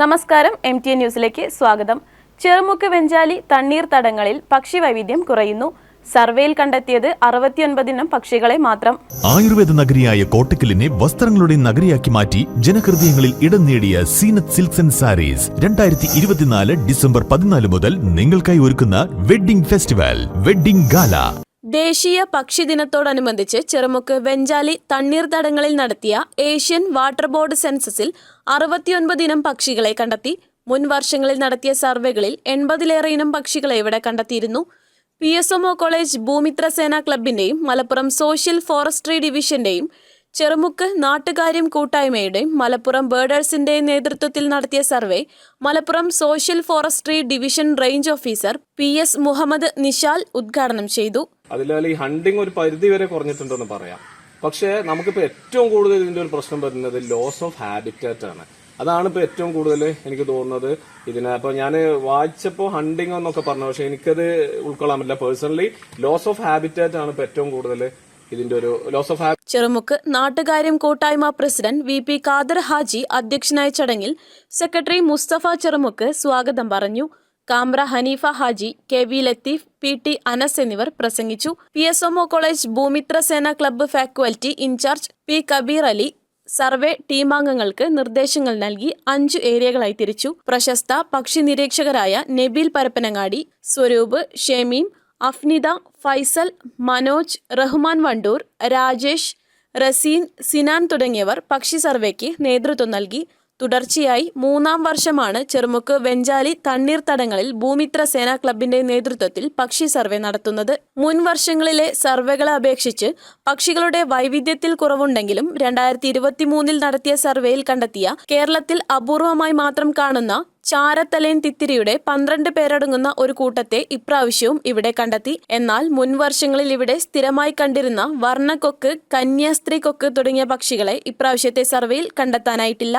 നമസ്കാരം M T N ന്യൂസിലേക്ക് സ്വാഗതം. ചെറുമുക്ക് വെഞ്ചാലി തണ്ണീർ തടങ്ങളിൽ പക്ഷി വൈവിധ്യം കുറയുന്നു. സർവേയിൽ കണ്ടെത്തിയത് അറുപത്തിയൊൻപതിനം പക്ഷികളെ മാത്രം. ആയുർവേദ നഗരിയായ കോട്ടക്കലിനെ വസ്ത്രങ്ങളുടെ നഗരിയാക്കി മാറ്റി ജനഹൃദയങ്ങളിൽ ഇടം നേടിയ സീനത്ത് സിൽക്സ് ആൻഡ് സാരീസ്. രണ്ടായിരത്തി ഇരുപത്തിനാല് ഡിസംബർ പതിനാല് മുതൽ നിങ്ങൾക്കായി ഒരുക്കുന്ന വെഡ്ഡിംഗ് ഫെസ്റ്റിവൽ വെഡ്ഡിംഗ് ഗാല. ദേശീയ പക്ഷി ദിനത്തോടനുബന്ധിച്ച് ചെറുമുക്ക് വെഞ്ചാലി തണ്ണീർ തടങ്ങളിൽ നടത്തിയ ഏഷ്യൻ വാട്ടർ ബോർഡ് സെൻസസിൽ അറുപത്തിയൊൻപത് ഇനം പക്ഷികളെ കണ്ടെത്തി. മുൻ വർഷങ്ങളിൽ നടത്തിയ സർവേകളിൽ എൺപതിലേറെ ഇനം പക്ഷികളെ ഇവിടെ കണ്ടെത്തിയിരുന്നു. P S college Bhoomithra Sena ക്ലബിന്റെയും മലപ്പുറം സോഷ്യൽ ഫോറസ്ട്രി ഡിവിഷന്റെയും ചെറുമുക്ക് നാട്ടുകാര്യം കൂട്ടായ്മയുടെയും മലപ്പുറം ബേഡേഴ്സിന്റെയും നേതൃത്വത്തിൽ നടത്തിയ survey Malappuram social forestry division range officer P S Muhammad Nishal ഉദ്ഘാടനം ചെയ്തു. അതിനാൽ ഹണ്ടിങ് ഒരു പരിധി വരെ കുറഞ്ഞിട്ടുണ്ടെന്ന് പറയാം. പക്ഷേ നമുക്കിപ്പോൾ ഏറ്റവും കൂടുതൽ ഇതിന്റെ ഒരു പ്രശ്നം വരുന്നത് ലോസ് ഓഫ് ഹാബിറ്റാറ്റ് ആണ്. അതാണ് ഇപ്പോൾ ഏറ്റവും കൂടുതൽ എനിക്ക് തോന്നുന്നത്. ഇതിന് അപ്പോൾ ഞാൻ വായിച്ചപ്പോൾ ഹണ്ടിങ് എന്നൊക്കെ പറഞ്ഞു. പക്ഷെ എനിക്കത് ഉൾക്കൊള്ളാൻ പറ്റില്ല. പേഴ്സണലി ലോസ് ഓഫ് ഹാബിറ്റാറ്റ് ആണ് ഇപ്പോൾ ഏറ്റവും കൂടുതൽ ഇതിന്റെ ഒരു ലോസ് ഓഫ് ചെറുമുക്ക് നാട്ടുകാര്യം കൂട്ടായ്മ president V P Khader Haji അധ്യക്ഷനായ ചടങ്ങിൽ സെക്രട്ടറി മുസ്തഫ ചെറുമുക്ക് സ്വാഗതം പറഞ്ഞു. Kamra Haneefa Haji K V Latheef P T Anas എന്നിവർ പ്രസംഗിച്ചു. P S MO college Bhoomithra Sena club faculty in charge P Kabeer Ali survey ടീമാംഗങ്ങൾക്ക് നിർദ്ദേശങ്ങൾ നൽകി അഞ്ചു ഏരിയകളായി തിരിച്ചു. പ്രശസ്ത പക്ഷി നിരീക്ഷകരായ നബീൽ പരപ്പനങ്ങാടി സ്വരൂപ് ഷെമീം അഫ്നിദ ഫൈസൽ മനോജ് റഹ്മാൻ വണ്ടൂർ രാജേഷ് റസീൻ സിനാൻ തുടങ്ങിയവർ പക്ഷി സർവേക്ക് നേതൃത്വം നൽകി. തുടർച്ചയായി മൂന്നാം വർഷമാണ് ചെറുമുക്ക് വെഞ്ചാലി തണ്ണീർത്തടങ്ങളിൽ ഭൂമിത്ര സേനാ ക്ലബിന്റെ നേതൃത്വത്തിൽ പക്ഷി സർവേ നടത്തുന്നത്. മുൻ വർഷങ്ങളിലെ സർവേകളെ അപേക്ഷിച്ച് പക്ഷികളുടെ വൈവിധ്യത്തിൽ കുറവുണ്ടെങ്കിലും രണ്ടായിരത്തി ഇരുപത്തിമൂന്നിൽ നടത്തിയ സർവേയിൽ കണ്ടെത്തിയ കേരളത്തിൽ അപൂർവമായി മാത്രം കാണുന്ന ചാരത്തലേൻ തിത്തിരിയുടെ പന്ത്രണ്ട് പേരടങ്ങുന്ന ഒരു കൂട്ടത്തെ ഇപ്രാവശ്യവും ഇവിടെ കണ്ടെത്തി. എന്നാൽ മുൻ വർഷങ്ങളിൽ ഇവിടെ സ്ഥിരമായി കണ്ടിരുന്ന വർണക്കൊക്ക് കന്യാസ്ത്രീ കൊക്ക് തുടങ്ങിയ പക്ഷികളെ ഇപ്രാവശ്യത്തെ സർവേയിൽ കണ്ടെത്താനായിട്ടില്ല.